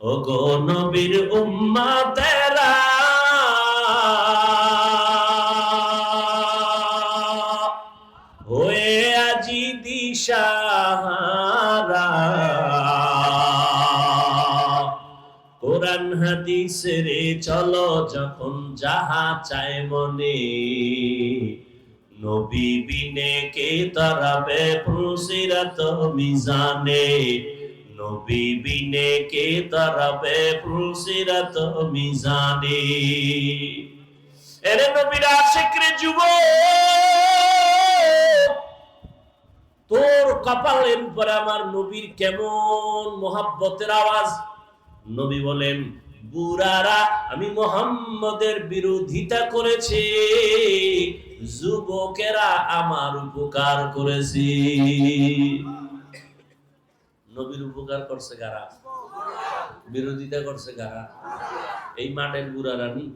ও গো নবীর উম্মাতেরা হয়ে আজি দিশাহারা কোরআন হাদিস রে চলো, যখন যাহা চায় মনে। নবী বিনে কে তারাবে ফুসিরাত মিজানে। নবী বিনে কে তারাবে ফুসিরাত মিজানে। এরে নবীর আশিকরে যুবক, তোর কপালের উপরে আমার নবীর কেমন মোহাব্বতের আওয়াজ? নবী বলেন, বুড়ারা, আমি মোহাম্মদের বিরোধিতা করেছি, যুবকেরা আমার উপকার করেছে। নবীর উপকার করছে কারা? বিরোধিতা করছে কারা? এই মাঠের বুড়ারা নি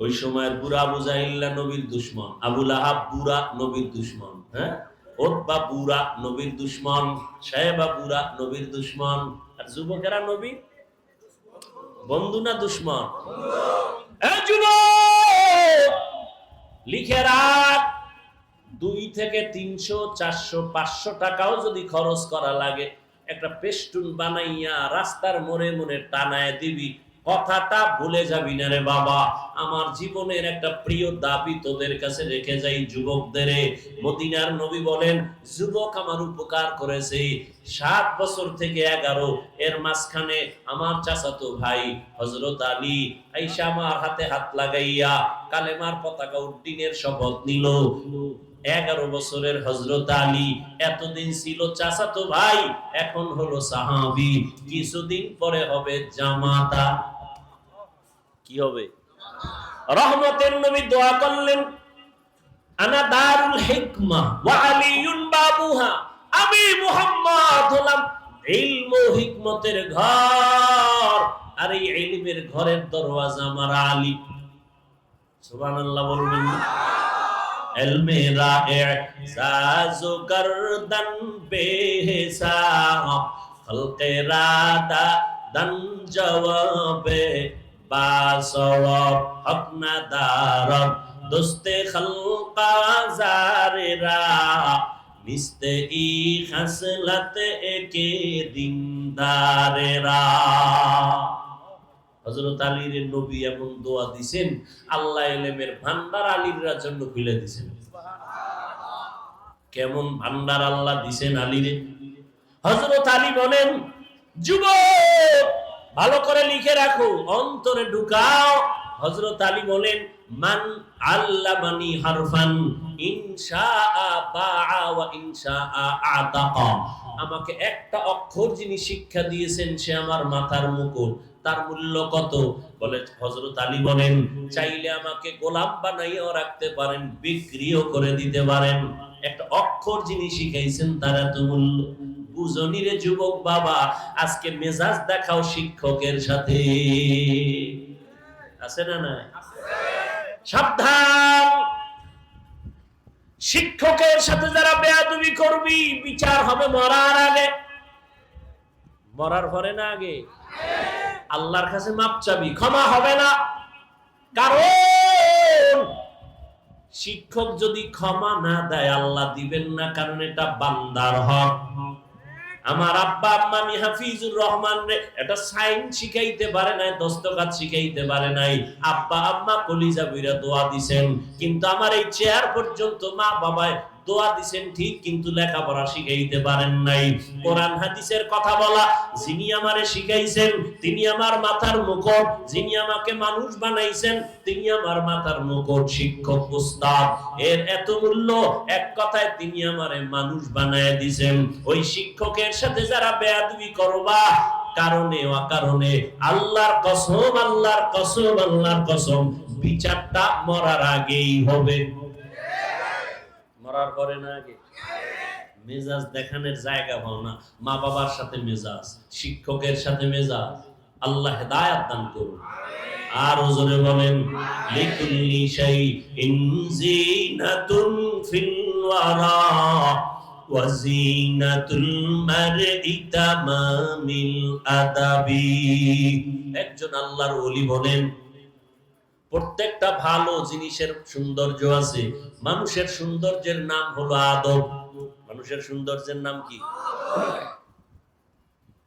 ওই সময়ের বুড়া আবু জাহিল্লা নবীর দুশ্মন আবুল আহাব বুড়া নবীর দুশ্মন হ্যাঁ? বুড়া বুড়া লিখে রাখ। দুই থেকে তিনশো, চারশো, পাঁচশো টাকাও যদি খরচ করা লাগে, একটা পেস্টুন বানাইয়া রাস্তার মোড়ে মোড়ে টানায় দিবি, কথাটা ভুলে যাবি না রে বাবা। আমার জীবনের একটা প্রিয় দাবি তোদের কাছে রেখে যাই যুবকদের মদিনার নবী বলেন, যুবক আমার উপকার করেছে। সাত বছর থেকে এগারো, এর মাঝখানে আমার চাচাতো ভাই হজরত আলী আইসা আমার হাতে হাত লাগাইয়া কালেমার পতাকা উদ্দিনের শপথ নিল। এগারো বছরের হজরত আলী, এতদিন ছিল চাচাতো ভাই, এখন হলো সাহাবি। কিছুদিন পরে হবে জামাতা। কি হবে? রহমতের নবী দোয়া করলেন, আনা দারুল হিকমা ওয়া আলিয়ুন বাবুহা, আমি মুহাম্মদ হলাম ইলম হিকমতের ঘর, আর এই ইলমের ঘরের দরওয়াজা আমার আলী। সুবহানাল্লাহ বলবেন না। علمِ رائع ساز و گردن بے حساب خلق راتا دن جواب باسواب حق ندارب দোস্তে খলকা জারেরা নিস্তে ই হাসলাতে একে দিনদারেরা হযরত আলীর নবী এমন দোয়া দিছেন, আল্লাহ এলেমের ভান্ডার আলীর জন্য খুলে দিছেন। কেমন ভান্ডার আল্লাহ দিছেন আলীরে? হযরত আলী বলেন, যুবক, ভালো করে লিখে রাখো, অন্তরে ঢুকাও। হজরত আলী বলেন, মান আল্লামানি হারফান। আমাকে একটা অক্ষর যিনি শিক্ষা দিয়েছেন, সে আমার মাথার মুকুট। তার মূল্য কত? বলে হজরত আলী বলেন, চাইলে আমাকে গোলাম বানাইয়াও রাখতে পারেন, বিক্রিও করে দিতে পারেন। একটা অক্ষর যিনি শিখাইছেন, তার এত মূল্য। বুঝনি যুবক বাবা, আজকে মেজাজ দেখাও শিক্ষকের সাথে। আছে না না সাবধান! শিক্ষকের সাথে যারা বেয়াদুবি করবি, বিচার হবে মরার আগে। মরার পরে না আগে? আল্লাহর কাছে মাপ চাবি, ক্ষমা হবে না। কারণ শিক্ষক যদি ক্ষমা না দেয়, আল্লাহ দিবেন না, কারণ এটা বান্দার হক। আমার আব্বা, আম্মা, আমি হাফিজুর রহমান রে এটা সাইন শিখাইতে পারে নাই দস্তকাত শিখাইতে পারে নাই। আব্বা, আম্মা কলিজা বিরা দোয়া দিছেন। কিন্তু আমার এই চেয়ার পর্যন্ত মা বাবায় দোয়া দিছেন, ঠিক কিন্তু লেখাপড়া শিখাইতে পারেন নাই। কোরআন, হাদিসের কথা বলা, যিনি আমারে শিখাইছেন, তিনি আমার মাথার মুকুট, যিনি আমাকে মানুষ বানাইছেন, তিনি আমার মাথার মুকুট, শিক্ষক, উস্তাদ। এর এত মূল্য, এক কথায় তিনি আমারে মানুষ বানায় দিছেন। ওই শিক্ষকের সাথে যারা বেয়াদবি করবা, কারণে অকারণে, আল্লাহর কসম আল্লাহর কসম আল্লাহর কসম, বিচারটা মরার আগেই হবে। মরার পরে না আগে। মেজাজ দেখানোর জায়গা পাও না। মা বাবার সাথে মেজাজ, শিক্ষকের সাথে মেজাজ। আল্লাহ হেদায়াত দান করুন। আর ওজনে বলেন, লিকুল্লি শাইইন জিনাতুন ফিল ওয়ারা ওয়াজিনাতুল মারই তামামিল আদাবি। একজন আল্লাহর ওলি বলেন, প্রত্যেকটা ভালো জিনিসের সৌন্দর্য আছে মানুষের সৌন্দর্যের নাম হলো আদব। মানুষের সৌন্দর্যের নাম কি?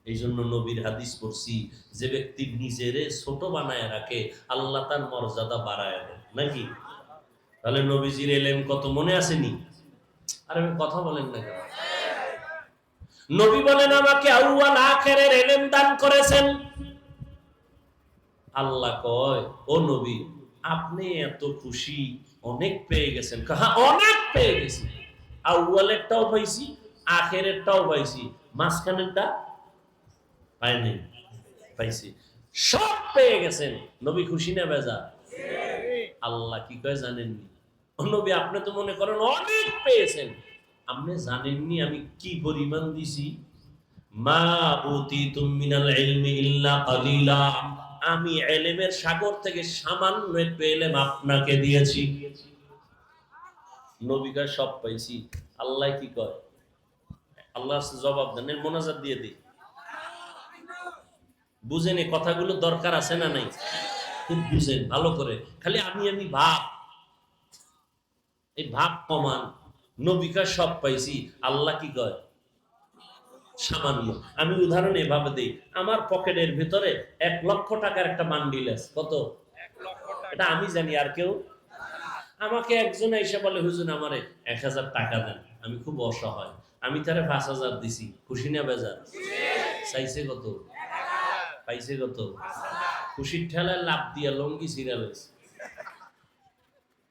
এই জন্য নবীর হাদিস পড়ছি, যে ব্যক্তি নিজেরে ছোট বানায় রাখে, আল্লাহ তার মর্যাদা বাড়ায় দেয়। নাকি? তাহলে নবীজির এলেম কত মনে আসেনি? আর আমি কথা বলেন না কেন? নবী বলেন, আমাকে আউয়াল আখেরের এলেম দান করেছেন। আল্লাহ কয়, ও নবী, আপনি এত খুশি অনেক পেয়ে গেছেন। হ্যাঁ অনেক পেয়ে গেছি আউয়ালেরটাও পাইছি, আখেরেরটাও পাইছি। মাঝখানেরটা পাই নাই, পাইছি। সব পেয়ে গেছেন। নবী খুশি না বেজা আল্লাহ কি কয় জানেননি? নবী, আপনি তো মনে করেন অনেক পেয়েছেন। আপনি জানেননি আমি কি পরিমাণ দিছি? মা উতিতুম মিনাল ইলমি ইল্লা কালিলা। আমি এলেমের সাগর থেকে সামান্য একটু এলেম আপনাকে দিয়েছি। নবিকা সব পাইছি। আল্লাহ কি কয়? আল্লাহ জবাব দেন। মোনাজাত দিয়ে দিই। বুঝেন এই কথাগুলো দরকার আছে না নাই? খুব বুঝেন, ভালো করে। খালি আমি আমি ভাব। এই ভাব কমান। নবিকা সব পাইছি। আল্লাহ কি কয়? সামান্য। আমি উদাহরণ এভাবে দিই। আমার পকেটের ভিতরে এক লক্ষ টাকার একটা বান্ডিল আছে। কত? এটা আমি জানি, আর কেউ? আমাকে একজন এসে বলে, হুজুর, আমারে এক হাজার টাকা দেন। আমি খুব অসহায়। আমি তারে পাঁচ হাজার দিছি। খুশি না বেজার? চাইছে কত? পাইছে কত? খুশির ঠেলায় লাভ দিয়া লঙ্গি হয়েছে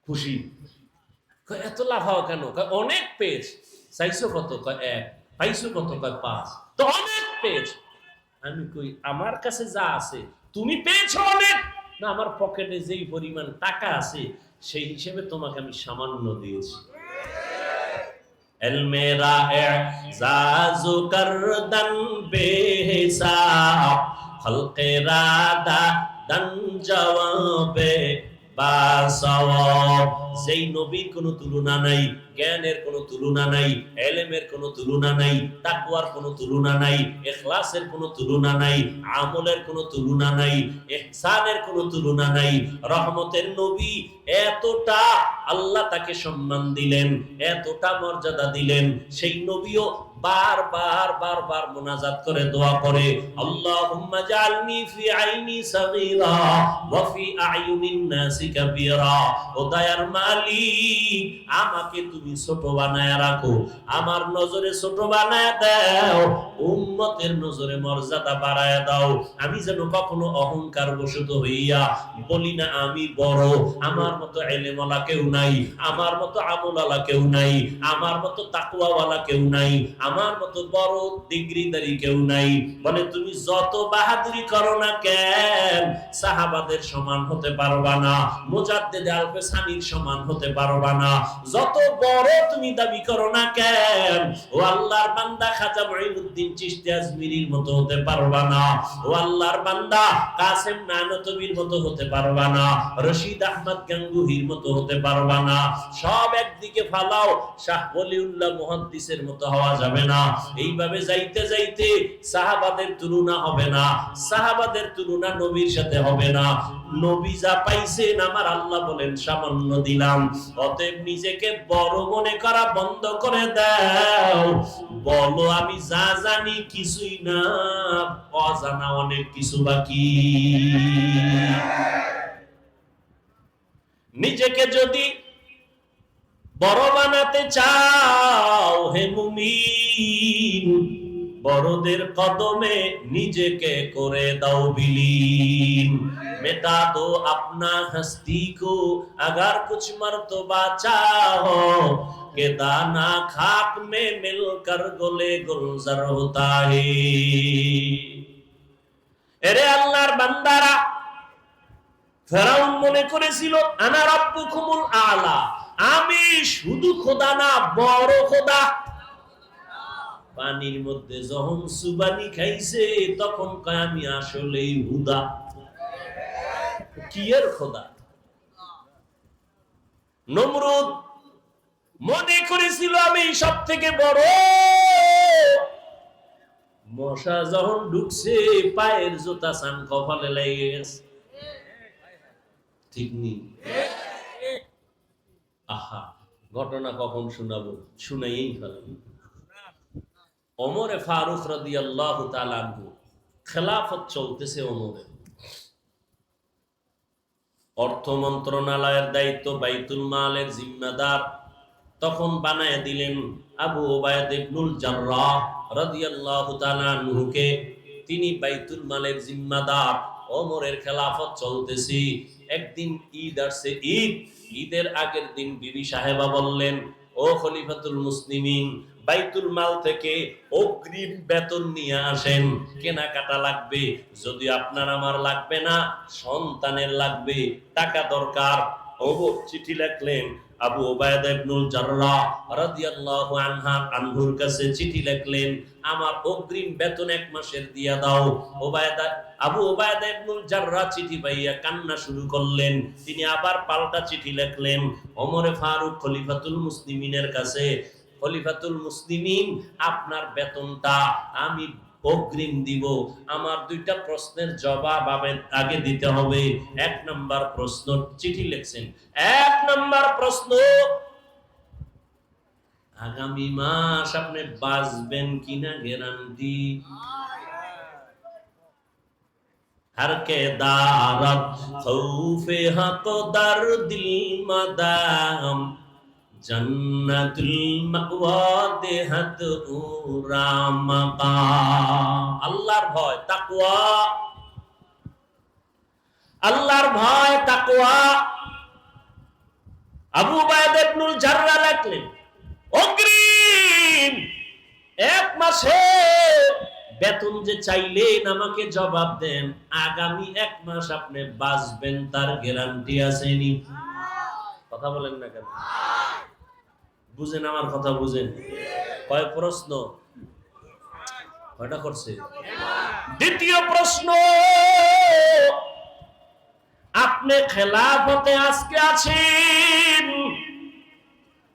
খুশি। এত লাভ হওয়া কেন অনেক পেজ চাইছো কত? এক। পাইছো কত কয় পাঁচ তো অনেক পেজ আমি কই আমার কাছে যা আছে তুমি পেয়েছো অনেক না আমার পকেটে যেই পরিমাণ টাকা আছে সেই হিসেবে তোমাকে আমি সামান্য দিয়েছি علم اعزاز کردن بے حساب خلق رادا دن جواب বাসওয়াব সেই নবীর কোনো তুলনা নাই, জ্ঞানের কোনো তুলনা নাই, এলেমের কোনো তুলনা নাই, তাকওয়ার কোনো তুলনা নাই ইখলাসের কোনো তুলনা নাই, আমলের কোনো তুলনা নাই, ইহসানের কোনো তুলনা নাই, রহমতের নবী এতটা আল্লাহ তাকে সম্মান দিলেন, এতটা মর্যাদা দিলেন, সেই নবীও বার বার বার বার মোনাজাত করে, দোয়া করে কাবীরা ও দয়ার মালিক, আমাকে তুমি ছোট বানায় রাখো। আমার নজরে ছোট বানায় দাও, উম্মতের নজরে মর্যাদা বাড়ায় দাও। আমি যেন কখনো অহংকার বশত হইয়া বলি না, আমি বড়। আমার মতো এলেমওয়ালা কেউ নাই, আমার মতো আমলালা কেউ নাই, আমার মতো তাকুয়াওয়ালা কেউ নাই, আমার মতো বড় ডিগ্রিদারি কেউ নাই। বলে, তুমি যত বাহাদুরি করো না কেন, সাহাবাদের সমান হতে পারবা না। মুজাদ্দেদ আলফে সানির সমান হতে পারবা না। যত বড় তুমি দাবি করো না কেন, ও আল্লাহর বান্দা খাজা মঈনুদ্দিন চিশতি আজমিরির মতো হতে পারবা না। ও আল্লাহর বান্দা কাসেম নানতবির মতো হতে পারবা না। রশিদ আহমদ গাঙ্গুহির মতো হতে পারবা না। সব একদিকে ফালাও, শাহ ওলিউল্লাহ মুহাদ্দিসের মতো হওয়া যাবে না। এইভাবে যাইতে যাইতে সাহাবাদের তুলনা হবে না। সাহাবাদের তুলনা নবীর সাথে হবে না। নবী যা পাইছেন, আমার আল্লাহ বলেন সামান্য দিলাম। অতএব নিজেকে বড় মনে করা বন্ধ করে দাও। বলো, আমি যা জানি কিছুই না, অজানা অনেক কিছু বাকি। নিজেকে যদি বড় বানাতে চাও, হে মুমিন বড়দের কদমে নিজেকে করে দাও বিলীন মেটা দো আপনা হস্তি কো अगर कुछ मर्तबा चाहो के दाना खाक में मिलकर गोले गुलजार होता है এরে আল্লাহর বান্দারা ফেরাউন মনে করেছিল আনা রাব্বুকুমুল আলা আমি শুধু খোদা না বড় খোদা পানির মধ্যে যখন সুবানি খাইছে, তখন আমি আসলেই হুদা। কি এর খোদা? নমরুদ মনে করেছিল, আমি সব থেকে বড়। মশা যখন ঢুকছে, পায়ের জোতা সান কপালে লেগে গেছে। ঠিক নেই। আহা, ঘটনা কখন শোনাবো? শুনাইয়েই ফেলেন অমরে ফারুক রাদি আল্লাহ তালানহু খেলাফত চলতেছে অমরে অর্থ মন্ত্রণালয়ের দায়িত্ব, বাইতুল মালের জিম্মাদার। তখন বানায় দিলেন আবু ওবায়দ ইবনুল জাররাহ রাদিয়াল্লাহু তিনি বাইতুল মালের জিম্মাদার, ওমরের খেলাফত চলতেছি। একদিন ঈদ আসছে, ঈদ। ঈদের আগের দিন বিবি সাহেবা বললেন ও খলিফাতুল মুসলিমিন, বাইতুল মাল থেকে অগ্রিম বেতন নিয়ে আসেন। কেনাকাটা লাগবে, যদি আপনার আমার লাগবে না, সন্তানের লাগবে, টাকা দরকার। চিঠি লিখলেন আবু ওবায়দা ইবনুল জাররাহ রাদিয়াল্লাহু আনহা আনহুর কাছে চিঠি লিখলেন, আমার অগ্রিম বেতন এক মাসের দিয়া দাও। ওবায়দা আবু ওবায়দা ইবনুল জাররাহ চিঠি পাইয়া কান্না শুরু করলেন। তিনি আবার পাল্টা চিঠি লিখলেন, ওমরে ফারুক খলিফাতুল মুসলিমিনের কাছে, খলিফাতুল মুসলিমিন, আপনার বেতনটা আমি অগ্রিম দিব। আমার দুইটা প্রশ্নের জবাব আগে দিতে হবে। এক নাম্বার প্রশ্ন, চিঠি লিখছেন। এক নাম্বার প্রশ্ন, আগামী মাস আপনি বাঁচবেন কিনা গ্যারান্টি? ہر کے دارت خوف حق در دل مدام জন্নতুল মাওয়াতে হাত উরামাকা আল্লাহর ভয় তাকুয়া আল্লাহর ভয় তাকুয়া আবু বায়দ ইবনুল জাররা লেখলেন অগ্রিম এক মাসে বেতন যে চাইলেন আমাকে জবাব দেন আগামী এক মাস আপনি বাঁচবেন তার গ্যারান্টি আসেনি কথা বলেন না কেন? বুঝেন আমার কথা, বুঝেন। কয় প্রশ্ন? কয়টা করছে? দ্বিতীয় প্রশ্ন, আপনি খেলাফতে আজকে আছেন।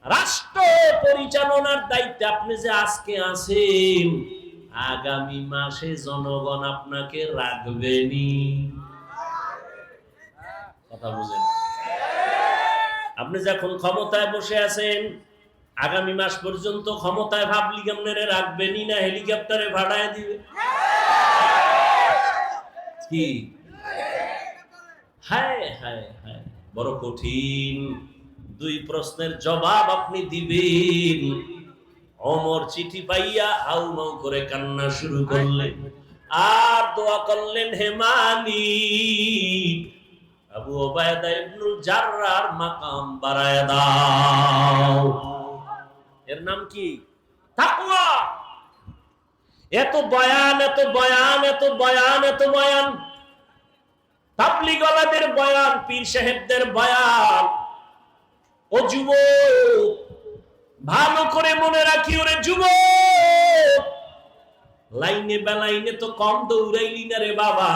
রাষ্ট্র পরিচালনার দায়িত্বে আপনি যে আজকে আছেন, আগামী মাসে জনগণ আপনাকে রাখবেনি কথা বুঝেন। আপনি যখন ক্ষমতায় বসে আছেন আগামী মাস পর্যন্ত ক্ষমতায় ভাবলি কেমনে রাখবেনি না হেলিকপ্টারে ভাড়ায় দিবে। কি? হায় হায় হায়। বড় কঠিন। দুই প্রশ্নের জবাব আপনি দিবেন। অমর চিঠি পাইয়া হাউ মাউ করে কান্না শুরু করলেন। আর দোয়া করলেন, হে মালিক, আবু ওবায়দা ইবনুল জাররার মাকাম বাড়ায় দাও। এর নাম কি? এত বয়ান এত বয়ান এত বয়ান এত বয়ান। তাবলিগলাদের বয়ান, পীর সাহেবদের বয়ান। ও যুবক, ভালো করে মনে রাখি ওরে যুবক। লাইনে বেলাইনে তো কম দৌড়াইলি না রে বাবা।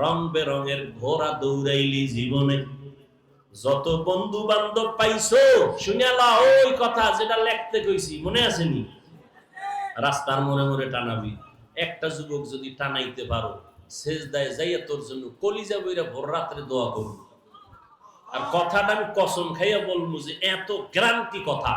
রং বেরঙের ঘোড়া দৌড়াইলি জীবনে। যত বন্ধু বান্ধব পাইছো শুনিয়ালা ওই কথা যেটা লেখতে কইছি, মনে আসেনি রাস্তার মনে মনে টানাবি। একটা যুবক যদি টানাইতে পারো শেষ দায় যাইয়া তোর জন্য কলিজা বইরা ভোর রাত্রে দোয়া করব। আর কথাটা আমি কসম খাইয়া বলব যে, এত গ্রান্তি কথা।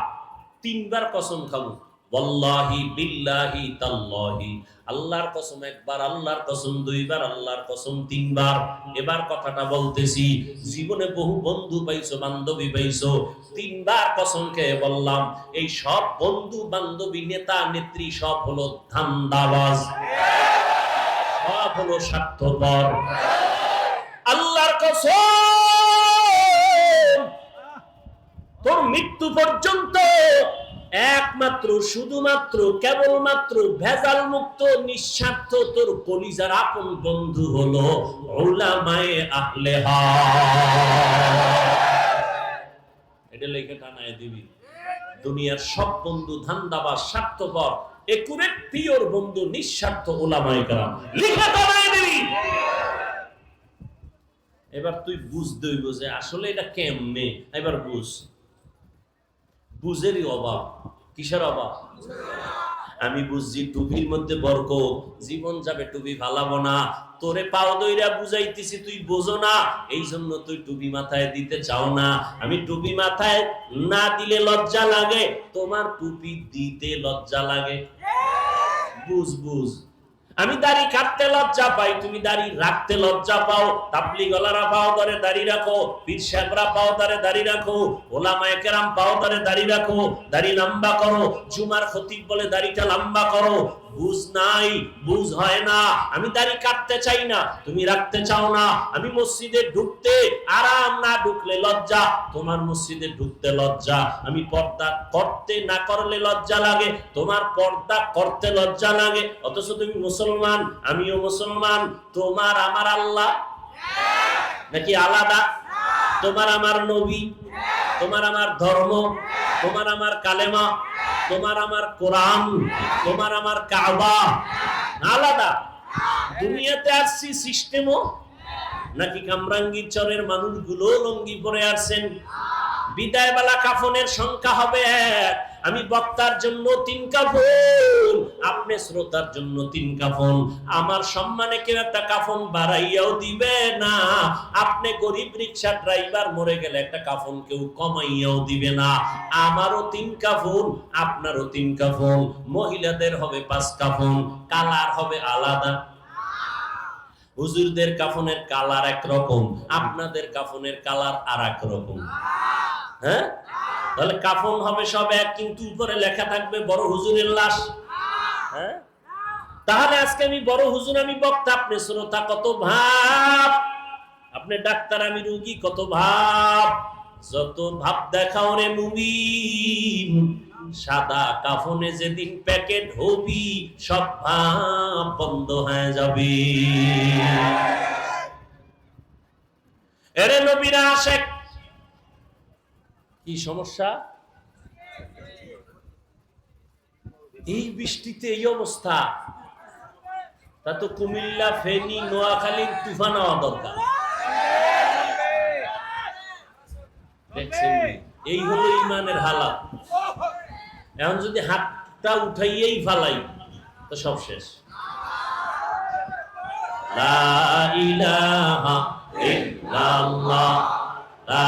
তিনবার কসম খাব। বল্লাহি বিল্লাহি তাল্লাহি। আল্লাহর কসম একবার, আল্লাহর কসম দুইবার, আল্লাহর কসম তিনবার। এবার কথাটা বলতেছি, জীবনে বহু বন্ধু পাইছো, বান্ধবী পাইছো, তিনবার কসম খেয়ে বললাম, এই সব বন্ধু, বান্ধবী, নেতা, নেত্রী সব হলো ধান্দাবাজ। সব হলো স্বার্থপর। আল্লাহর কসম, তোর মৃত্যু পর্যন্ত একমাত্র, শুধুমাত্র, কেবলমাত্র ভেজাল মুক্ত নিঃস্বার্থ তোর কলিজার আপন বন্ধু হলো ওলামায়ে আহলে এটা লেখে টানায় দিবি। দুনিয়ার সব বন্ধু ধান্দাবাজ, স্বার্থপর, একুরেট, পিওর বন্ধু, নিঃস্বার্থ ওলামায়ে কারাম। লিখে টানায় দিবি। এবার তুই বুঝতে হইব যে আসলে এটা কেমনে? এবার বুঝ। বুঝেরই অভাব। কিসের অভাব? আমি বুঝছি টুপির মধ্যে বরকত জীবন যাবে টুপি ফালাবো না। তোরে পাও দইরা বুঝাইতেছি, তুই বোঝো না। এই জন্য তুই টুপি মাথায় দিতে চাও না। আমি টুপি মাথায় না দিলে লজ্জা লাগে। তোমার টুপি দিতে লজ্জা লাগে। বুঝ বুঝ। আমি দাড়ি কাটতে লজ্জা পাই, তুমি দাড়ি রাখতে লজ্জা পাও তাবলি গলারা পাও ধরে দাড়ি রাখো, পীর সাহেবরা পাও ধরে দাড়ি রাখো ওলামায়ে কেরাম পাও ধরে দাড়ি রাখো, দাড়ি লম্বা করো, জুমার খতিব বলে দাড়িটা লম্বা করো বুঝ নাই, বুঝ হয় না। আমি দাড়ি কাটতে চাই না, তুমি রাখতে চাও না। আমি মসজিদে ঢুকতে আরাম না ঢুকলে লজ্জা। তোমার মসজিদে ঢুকতে লজ্জা। আমি পর্দা করতে না করলে লজ্জা লাগে। তোমার পর্দা করতে লজ্জা লাগে। অথচ তুমি মুসলমান, আমিও মুসলমান। তোমার আমার আল্লাহ? নাকি আলাদা? তোমার আমার নবী? তোমার আমার ধর্ম? তোমার আমার কালেমা? তোমার আমার কোরআন, তোমার আমার কাবা আলাদা? দুনিয়াতে আসছি সিস্টেমও? নাকি কামরাঙ্গি চরের মানুষগুলো লঙ্গি পরে আসছেন? বিদায় বেলা কাফনের সংখ্যা হবে এক আমি বক্তার জন্য তিন কাফন, আপনি শ্রোতার জন্য তিন কাফন। আমার সম্মানে একটা কাফন বাড়াইয়াও দিবে না। আপনি গরিব রিক্সা ড্রাইভার মরে গেলে একটা কাফন কেউ কমাইয়াও দিবে না। আমারও তিন কাফন, আপনারও তিন কাফন। মহিলাদের হবে পাঁচ কাফন, কালার হবে আলাদা। হুজুরদের কাফনের কালার একরকম, আপনাদের কাফনের কালার আর এক রকম। হ্যাঁ? তাহলে কাফন হবে সব এক, কিন্তু উপরে লেখা থাকবে বড় হুজুরের লাশ। হ্যাঁ? তাহলে আজকে আমি বড় হুজুর, আমি বক্তা, আপনি শ্রোতা, কত ভাব? আপনি ডাক্তার, আমি রুগী, কত ভাব? যত ভাব দেখাও রে মুমিন সাদা কাফনে যেদিন প্যাকেট হবি, সব ভাব বন্ধ হয়ে যাবে। এরে নবীরা কি সমস্যা? এই বৃষ্টিতে এই অবস্থা। তা তো কুমিল্লা, ফেনী, নোয়াখালীর তুফান হওয়া দরকার। এই হলো ইমানের হালাত এখন যদি হাতটা উঠাইয়েই ফালাই, তো সব শেষ। লা ইলাহা ইল্লাল্লাহ। লা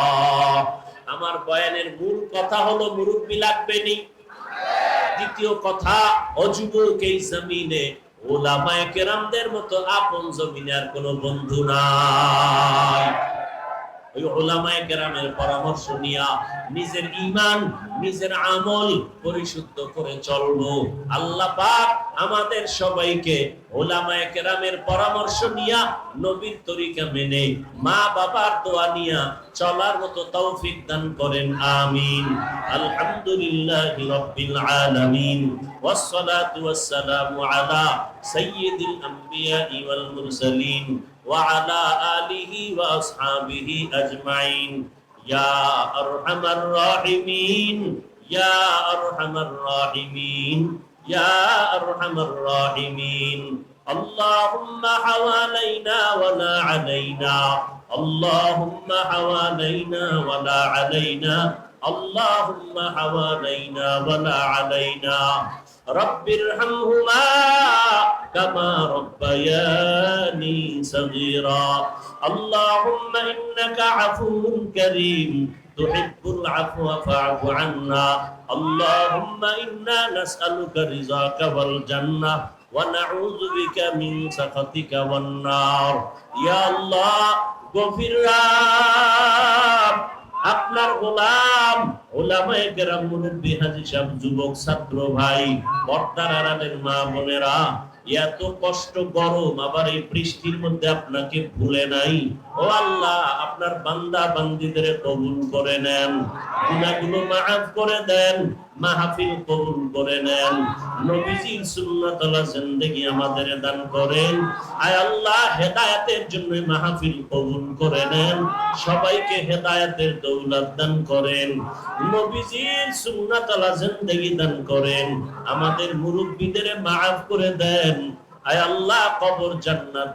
আমার বয়ানের মূল কথা হলো, মুরব্বী লাগবে নি। দ্বিতীয় কথা অযুবক এই জমিনে, ওলামায় কেরামদের মতো আপন জমিনে আর কোনো বন্ধু নাই। ওই ওলামায়ে কেরামের পরামর্শ নিয়া নিজের ঈমান নিজের আমল পরিশুদ্ধ করে চলবো আল্লাহ পাক আমাদের সবাইকে ওলামায়ে কেরামের পরামর্শ নিয়া নবীর তরিকা মেনে মা বাবার দোয়া নিয়া চলার মতো তৌফিক দান করেন আমিন আলহামদুলিল্লাহি রাব্বিল আলামিন والصلاة والسلام على سيد الأنبياء والمرسلين وعلى آله وأصحابه أجمعين. يا أرحم الراحمين. يا أرحم الراحمين. يا أرحم الراحمين. اللهم حوالينا ولا علينا. اللهم حوالينا ولا علينا. اللهم حوالينا ولا علينا. رب ارحمهما كما ربياني صغيرا. اللهم إنك عفو كريم تحب العفو فاعف عنا. اللهم إنا نسألك رضاك والجنة ونعوذ بك من سخطك والنار. يا الله غفر আপনার গোলাম, ওলামায়ে মুরব্বী হাজি সাহেব, যুবক, ছাত্র ভাই পর্দার আড়ালের মা বোনেরা, এত কষ্ট গরম, আবার এই বৃষ্টির মধ্যে আপনাকে ভুলে নাই। ও আল্লাহ, আপনার বান্দা বান্দিদের কবুল করে নেন গুণাগুলো মাফ করে দেন মাহফিল কবুল করে নেন। নবীজির সুন্নাতলা জিন্দেগি আমাদের দান করেন। আয় আল্লাহ, হেদায়েতের জন্য মাহফিল কবুল করে নেন। সবাইকে হেদায়েতের দৌলত দান করেন। নবীজির সুন্নাতলা জিন্দেগি দান করেন। আমাদের মুরব্বীদের মাফ করে দেন। আয় আল্লাহ, কবর জান্নাত